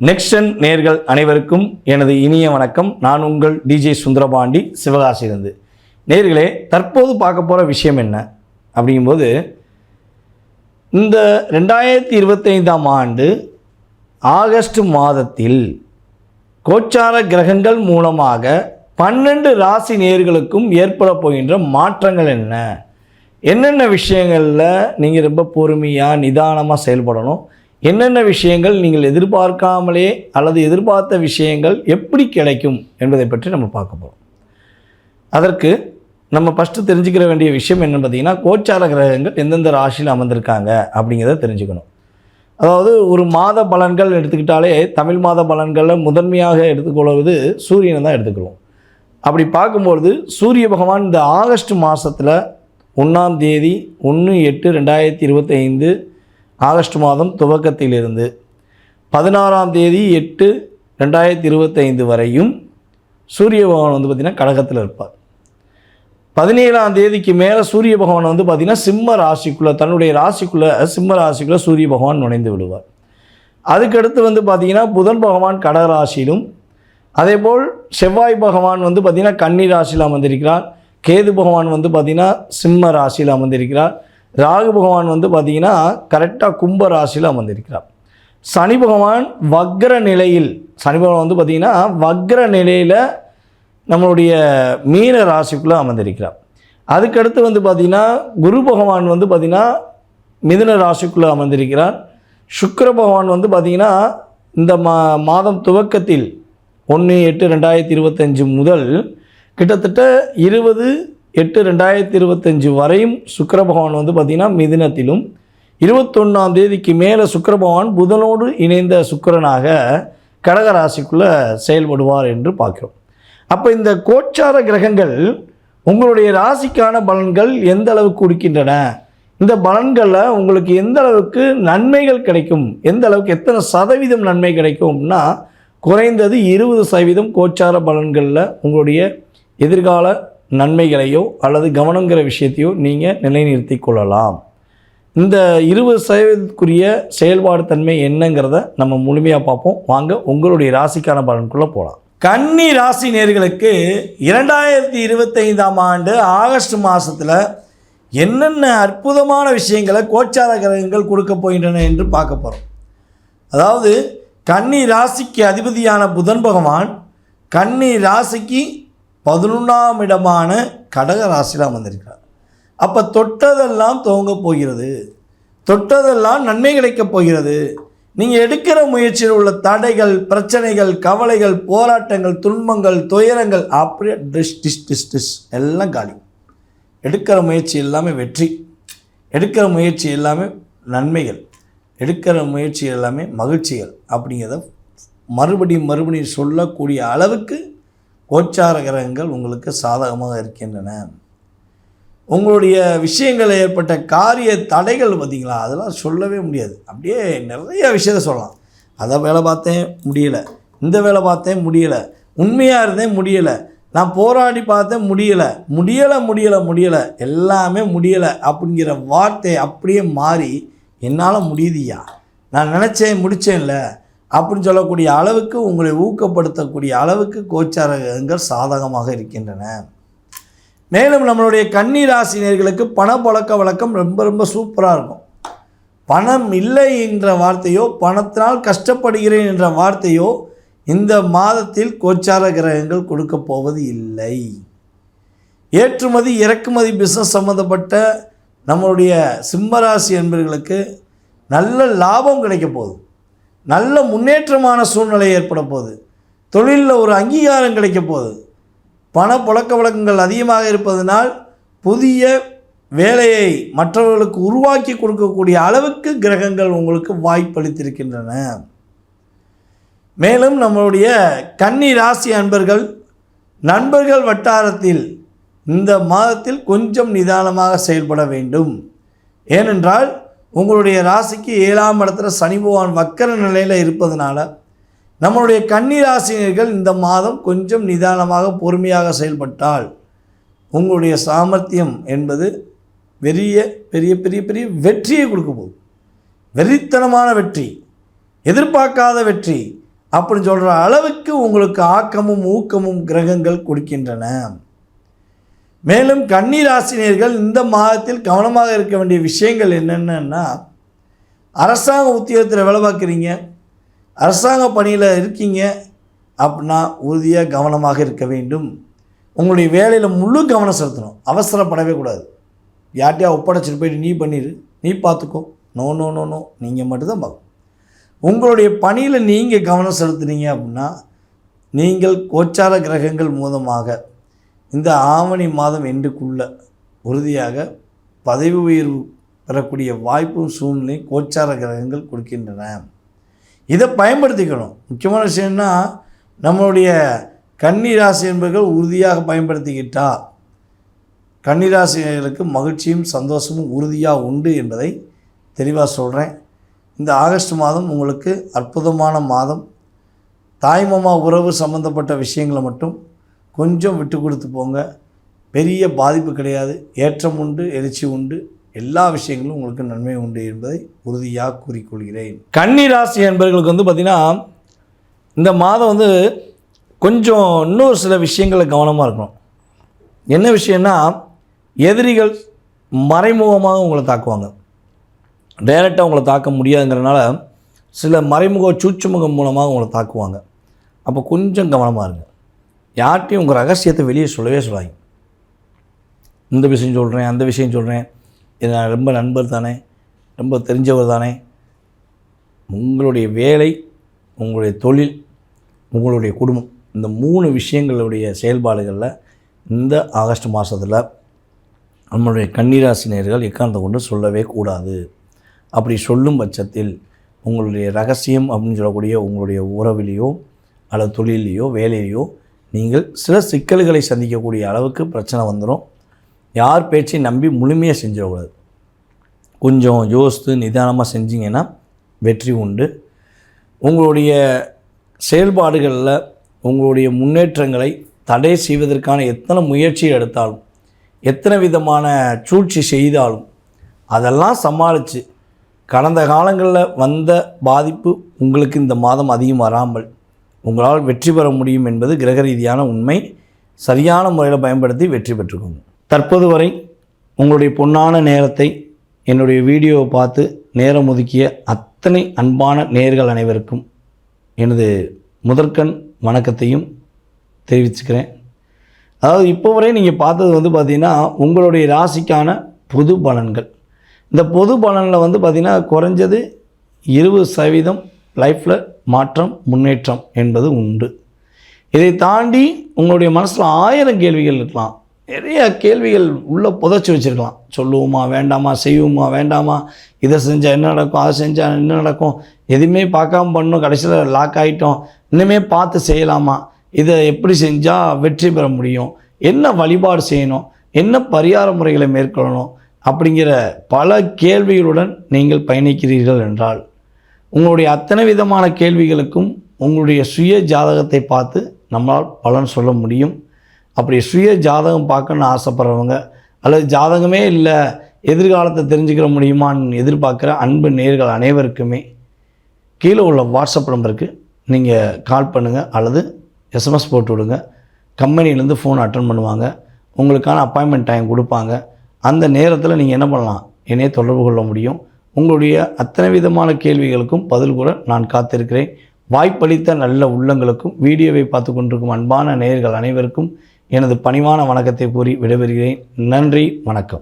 நெக்ஸ்டன் நேர்கள் அனைவருக்கும் எனது இனிய வணக்கம். நான் உங்கள் டிஜே சுந்தரபாண்டி சிவகாசியிலிருந்து. நேர்களே தற்போது பார்க்க போகிற விஷயம் என்ன? அப்படிங்கும்போது இந்த ரெண்டாயிரத்தி இருபத்தைந்தாம் ஆண்டு ஆகஸ்ட் மாதத்தில் கோச்சார கிரகங்கள் மூலமாக பன்னெண்டு ராசி நேர்களுக்கும் ஏற்பட போகின்ற மாற்றங்கள் என்ன? என்னென்ன விஷயங்களில் நீங்கள் ரொம்ப பொறுமையாக நிதானமாக செயல்படணும்? என்னென்ன விஷயங்கள் நீங்கள் எதிர்பார்க்காமலே அல்லது எதிர்பார்த்த விஷயங்கள் எப்படி கிடைக்கும் என்பதை பற்றி நம்ம பார்க்க போகிறோம் அதற்கு நம்ம ஃபஸ்ட்டு தெரிஞ்சுக்கிற வேண்டிய விஷயம் என்னென்னு பார்த்தீங்கன்னா கோச்சார கிரகங்கள் எந்தெந்த ராசியில் அமர்ந்திருக்காங்க அப்படிங்கிறத தெரிஞ்சுக்கணும். அதாவது ஒரு மாத பலன்கள் எடுத்துக்கிட்டாலே தமிழ் மாத பலன்களில் முதன்மையாக எடுத்துக்கொள்வது சூரியனை தான் எடுத்துக்கிறோம் அப்படி பார்க்கும்பொழுது சூரிய பகவான் இந்த ஆகஸ்ட் மாதத்தில் ஒன்றாம் தேதி ஒன்று எட்டு ரெண்டாயிரத்தி இருபத்தைந்து ஆகஸ்ட் மாதம் துவக்கத்திலிருந்து பதினாறாம் தேதி எட்டு ரெண்டாயிரத்தி இருபத்தைந்து வரையும் சூரிய பகவான் வந்து பார்த்திங்கன்னா கடகத்தில் இருப்பார். பதினேழாம் தேதிக்கு மேலே சூரிய பகவான் வந்து பார்த்திங்கன்னா சிம்ம ராசிக்குள்ளே தன்னுடைய ராசிக்குள்ளே சிம்ம ராசிக்குள்ளே சூரிய பகவான் நுழைந்து விடுவார். அதுக்கடுத்து வந்து பார்த்திங்கன்னா புதன் பகவான் கடக ராசியிலும் அதேபோல் செவ்வாய் பகவான் வந்து பார்த்திங்கன்னா கன்னி ராசியில் அமர்ந்திருக்கிறார். கேது பகவான் வந்து பார்த்திங்கன்னா சிம்ம ராசியில் அமர்ந்திருக்கிறார். ராகு பகவான் வந்து பார்த்திங்கன்னா கரெக்டாக கும்ப ராசியில் அமர்ந்திருக்கிறார். சனி பகவான் வக்ர நிலையில் சனி பகவான் வந்து பார்த்திங்கன்னா வக்ர நிலையில் நம்மளுடைய மீன ராசிக்குள்ளே அமர்ந்திருக்கிறார். அதுக்கடுத்து வந்து பார்த்திங்கன்னா குரு பகவான் வந்து பார்த்திங்கன்னா மிதுன ராசிக்குள்ளே அமர்ந்திருக்கிறார். சுக்கர பகவான் வந்து பார்த்திங்கன்னா இந்த மா மாதம் துவக்கத்தில் ஒன்று எட்டு ரெண்டாயிரத்தி இருபத்தஞ்சு முதல் கிட்டத்தட்ட இருபது எட்டு ரெண்டாயிரத்தி இருபத்தஞ்சி வரையும் சுக்கர பகவான் வந்து பார்த்திங்கன்னா மிதினத்திலும் இருபத்தொன்னாம் தேதிக்கு மேலே சுக்கர பகவான் புதனோடு இணைந்த சுக்கரனாக கடகராசிக்குள்ளே செயல்படுவார் என்று பார்க்கிறோம். அப்போ இந்த கோச்சார கிரகங்கள் உங்களுடைய ராசிக்கான பலன்கள் எந்த அளவுக்கு கொடுக்கின்றன? இந்த பலன்களில் உங்களுக்கு எந்த அளவுக்கு நன்மைகள் கிடைக்கும்? எந்த அளவுக்கு எத்தனை சதவீதம் நன்மை கிடைக்கும்னா குறைந்தது இருபது சதவீதம் கோச்சார பலன்களில் உங்களுடைய எதிர்கால நன்மைகளையோ அல்லது கவனங்கிற விஷயத்தையோ நீங்கள் நிலைநிறுத்தி கொள்ளலாம். இந்த இருபது சதவீதத்துக்குரிய செயல்பாடு தன்மை என்னங்கிறத நம்ம முழுமையாக பார்ப்போம். வாங்க உங்களுடைய ராசிக்கான பலனுக்குள்ளே போகலாம் கன்னி ராசி நேர்களுக்கு இரண்டாயிரத்தி இருபத்தைந்தாம் ஆண்டு ஆகஸ்ட் மாதத்தில் என்னென்ன அற்புதமான விஷயங்களை கோச்சார கிரகங்கள் கொடுக்க போகின்றன என்று பார்க்க போகிறோம் அதாவது கன்னி ராசிக்கு அதிபதியான புதன் பகவான் கன்னி ராசிக்கு பதினொன்றாம் இடமான கடக ராசியில் அமர்ந்திருக்கிறார் அப்போ தொட்டதெல்லாம் துவங்க போகிறது. தொட்டதெல்லாம் நன்மை கிடைக்கப் போகிறது. நீங்கள் எடுக்கிற முயற்சியில் உள்ள தடைகள் பிரச்சனைகள் கவலைகள் போராட்டங்கள் துன்பங்கள் துயரங்கள் அப்படியே டிஷ் டிஷ் டிஷ் டிஷ் எல்லாம் காலி. எடுக்கிற முயற்சி எல்லாமே வெற்றி. எடுக்கிற முயற்சி எல்லாமே நன்மைகள். எடுக்கிற முயற்சி எல்லாமே மகிழ்ச்சிகள் அப்படிங்கிறத மறுபடியும் மறுபடியும் சொல்லக்கூடிய அளவுக்கு கோச்சார கிரகங்கள் உங்களுக்கு சாதகமாக இருக்கின்றன. உங்களுடைய விஷயங்களில் ஏற்பட்ட காரிய தடைகள் பார்த்தீங்களா? அதெல்லாம் சொல்லவே முடியாது. அப்படியே நிறைய விஷயத்த சொல்லலாம். அதை வேலை பார்த்தேன் முடியலை. இந்த வேலை பார்த்தேன் முடியலை. உண்மையாக இருந்தேன் முடியலை. நான் போராடி பார்த்தேன் முடியலை. முடியலை முடியலை முடியலை. எல்லாமே முடியலை அப்படிங்கிற வார்த்தை அப்படியே மாறி என்னால் முடியுதியா நான் நினச்சேன் முடித்தேன்ல அப்படின்னு சொல்லக்கூடிய அளவுக்கு உங்களை ஊக்கப்படுத்தக்கூடிய அளவுக்கு கோச்சாரகங்கள் சாதகமாக இருக்கின்றன. மேலும் நம்மளுடைய கன்னி ராசினியர்களுக்கு பண பழக்க வழக்கம் ரொம்ப ரொம்ப சூப்பராக இருக்கும். பணம் இல்லை என்ற வார்த்தையோ பணத்தினால் கஷ்டப்படுகிறேன் என்ற வார்த்தையோ இந்த மாதத்தில் கோச்சார கிரகங்கள் கொடுக்க போவது இல்லை. ஏற்றுமதி இறக்குமதி பிஸ்னஸ் சம்மந்தப்பட்ட நம்மளுடைய சிம்மராசி என்பவர்களுக்கு நல்ல லாபம் கிடைக்க போகுது. நல்ல முன்னேற்றமான சூழ்நிலை ஏற்பட போகுது. தொழிலில் ஒரு அங்கீகாரம் கிடைக்க போகுது. பண புழக்க வழக்கங்கள் அதிகமாக இருப்பதனால் புதிய வேலையை மற்றவர்களுக்கு உருவாக்கி கொடுக்கக்கூடிய அளவுக்கு கிரகங்கள் உங்களுக்கு வாய்ப்பளித்திருக்கின்றன. மேலும் நம்மளுடைய கன்னி ராசி அன்பர்கள் நண்பர்கள் வட்டாரத்தில் இந்த மாதத்தில் கொஞ்சம் நிதானமாக செயல்பட வேண்டும். ஏனென்றால் உங்களுடைய ராசிக்கு ஏழாம் இடத்துல சனி பகவான் வக்கர நிலையில் இருப்பதனால நம்மளுடைய கன்னி ராசினியர்கள் இந்த மாதம் கொஞ்சம் நிதானமாக பொறுமையாக செயல்பட்டால் உங்களுடைய சாமர்த்தியம் என்பது பெரிய பெரிய பெரிய பெரிய வெற்றியை கொடுக்க போகுது. வெறித்தனமான வெற்றி எதிர்பார்க்காத வெற்றி அப்படின்னு சொல்கிற அளவுக்கு உங்களுக்கு ஆக்கமும் ஊக்கமும் கிரகங்கள் கொடுக்கின்றன. மேலும் கன்னிராசினியர்கள் இந்த மாதத்தில் கவனமாக இருக்க வேண்டிய விஷயங்கள் என்னென்னா அரசாங்க உத்தியோகத்தில் வேலை பார்க்குறீங்க அரசாங்க பணியில் இருக்கீங்க அப்படின்னா உறுதியாக கவனமாக இருக்க வேண்டும். உங்களுடைய வேலையில் முழு கவனம் செலுத்தணும். அவசரப்படவே கூடாது. யார்ட்டையா ஒப்படைச்சிட்டு போயிட்டு நீ பண்ணிடு நீ பார்த்துக்கோ. No no no no. நீங்கள் மட்டும்தான் பார்க்கணும். உங்களுடைய பணியில் நீங்கள் கவனம் செலுத்துனீங்க அப்படின்னா நீங்கள் கோச்சார கிரகங்கள் மூலமாக இந்த ஆவணி மாதம் எண்டுக்குள்ள உறுதியாக பதவி உயர்வு பெறக்கூடிய வாய்ப்பும் சூழ்நிலையும் கோச்சார கிரகங்கள் கொடுக்கின்றன. இதை பயன்படுத்திக்கணும். முக்கியமான விஷயம்னா நம்மளுடைய கன்னிராசி என்பவர்கள் உறுதியாக பயன்படுத்திக்கிட்டா கன்னிராசிகளுக்கு மகிழ்ச்சியும் சந்தோஷமும் உறுதியாக உண்டு என்பதை தெளிவாக சொல்கிறேன் இந்த ஆகஸ்ட் மாதம் உங்களுக்கு அற்புதமான மாதம். தாய்மாமா உறவு சம்மந்தப்பட்ட விஷயங்களை மட்டும் கொஞ்சம் விட்டு கொடுத்து போங்க. பெரிய பாதிப்பு கிடையாது. ஏற்றம் உண்டு எழுச்சி உண்டு. எல்லா விஷயங்களும் உங்களுக்கு நன்மை உண்டு என்பதை உறுதியாக கூறிக்கொள்கிறேன். கன்னி ராசி என்பவர்களுக்கு வந்து பார்த்திங்கன்னா இந்த மாதம் வந்து கொஞ்சம் இன்னொரு சில விஷயங்களில் கவனமாக இருக்கணும். என்ன விஷயம்னா எதிரிகள் மறைமுகமாக உங்களை தாக்குவாங்க. டைரெக்டாக உங்களை தாக்க முடியாதுங்கிறனால சில மறைமுக சூச்சுமுகம் மூலமாக உங்களை தாக்குவாங்க. அப்போ கொஞ்சம் கவனமாக இருங்க. யார்கிட்டையும் உங்கள் ரகசியத்தை வெளியே சொல்லவே சொல்லாங்க இந்த விஷயம் சொல்கிறேன் அந்த விஷயம் சொல்கிறேன் இது நான் ரொம்ப நண்பர் தானே ரொம்ப தெரிஞ்சவர் தானே. உங்களுடைய வேலை உங்களுடைய தொழில் உங்களுடைய குடும்பம் இந்த மூணு விஷயங்களுடைய செயல்பாடுகளில் இந்த ஆகஸ்ட் மாதத்தில் நம்மளுடைய கன்னிராசினியர்கள் எக்காரணத்தை கொண்டு சொல்லவே கூடாது. அப்படி சொல்லும் பட்சத்தில் உங்களுடைய ரகசியம் அப்படின்னு சொல்லக்கூடிய உங்களுடைய உறவிலேயோ அல்லது தொழிலையோ வேலையிலையோ நீங்கள் சில சிக்கல்களை சந்திக்கக்கூடிய அளவுக்கு பிரச்சனை வந்துடும் யார் பேச்சை நம்பி முழுமையாக செஞ்சிடக்கூடாது. கொஞ்சம் யோசித்து நிதானமாக செஞ்சீங்கன்னா வெற்றி உண்டு. உங்களுடைய செயல்பாடுகளில் உங்களுடைய முன்னேற்றங்களை தடை செய்வதற்கான எத்தனை முயற்சி எடுத்தாலும் எத்தனை விதமான சூழ்ச்சி செய்தாலும் அதெல்லாம் சமாளித்து கடந்த காலங்களில் வந்த பாதிப்பு உங்களுக்கு இந்த மாதம் அதிகம் வராமல் உங்களால் வெற்றி பெற முடியும் என்பது கிரக ரீதியான உண்மை. சரியான முறையில் பயன்படுத்தி வெற்றி பெற்றுக்கோங்க. தற்போது வரை உங்களுடைய பொன்னான நேரத்தை என்னுடைய வீடியோவை பார்த்து நேரம் ஒதுக்கிய அத்தனை அன்பான நேர்கள் அனைவருக்கும் எனது முதற்கண் வணக்கத்தையும் தெரிவிச்சுக்கிறேன். அதாவது இப்போ வரை நீங்கள் பார்த்தது வந்து பார்த்திங்கன்னா உங்களுடைய ராசிக்கான பொது பலன்கள். இந்த பொது பலனில் வந்து பார்த்திங்கன்னா குறைஞ்சது இருபது சதவீதம் லைஃப்பில் மாற்றம் முன்னேற்றம் என்பது உண்டு. இதை தாண்டி உங்களுடைய மனசில் ஆயிரம் கேள்விகள் இருக்கலாம். நிறைய கேள்விகள் உள்ளே புதைச்சி வச்சுருக்கலாம். சொல்லுவோமா வேண்டாமா செய்வோமா வேண்டாமா இதை செஞ்சால் என்ன நடக்கும் அதை செஞ்சால் என்ன நடக்கும் எதுவுமே பார்க்காம பண்ணணும் கடைசியில் லாக் ஆகிட்டோம் இன்னுமே பார்த்து செய்யலாமா இதை எப்படி செஞ்சால் வெற்றி பெற முடியும் என்ன வழிபாடு செய்யணும் என்ன பரிகார முறைகளை மேற்கொள்ளணும் அப்படிங்கிற பல கேள்விகளுடன் நீங்கள் பயணிக்கிறீர்கள் என்றால் உங்களுடைய அத்தனை விதமான கேள்விகளுக்கும் உங்களுடைய சுய ஜாதகத்தை பார்த்து நம்மளால் பலன் சொல்ல முடியும். அப்படி சுய ஜாதகம் பார்க்கணுன்னு ஆசைப்படுறவங்க அல்லது ஜாதகமே இல்லை எதிர்காலத்தை தெரிஞ்சுக்கிற முடியுமான்னு எதிர்பார்க்குற அன்பு நேர்கள் அனைவருக்குமே கீழே உள்ள வாட்ஸ்அப் நம்பருக்கு நீங்கள் கால் பண்ணுங்கள் அல்லது எஸ்எம்எஸ் போட்டு விடுங்க. கம்பெனிலேருந்து ஃபோன் அட்டன் பண்ணுவாங்க. உங்களுக்கான அப்பாயின்மெண்ட் டைம் கொடுப்பாங்க. அந்த நேரத்தில் நீங்கள் என்ன பண்ணலாம்? என்னையே தொடர்பு கொள்ள முடியும். உங்களுடைய அத்தனை விதமான கேள்விகளுக்கும் பதில் கூற நான் காத்திருக்கிறேன். வாய்ப்பளித்த நல்ல உள்ளங்களுக்கும் வீடியோவை பார்த்து கொண்டிருக்கும் அன்பான நேயர்கள் அனைவருக்கும் எனது பணிவான வணக்கத்தை கூறி விடைபெறுகிறேன். நன்றி வணக்கம்.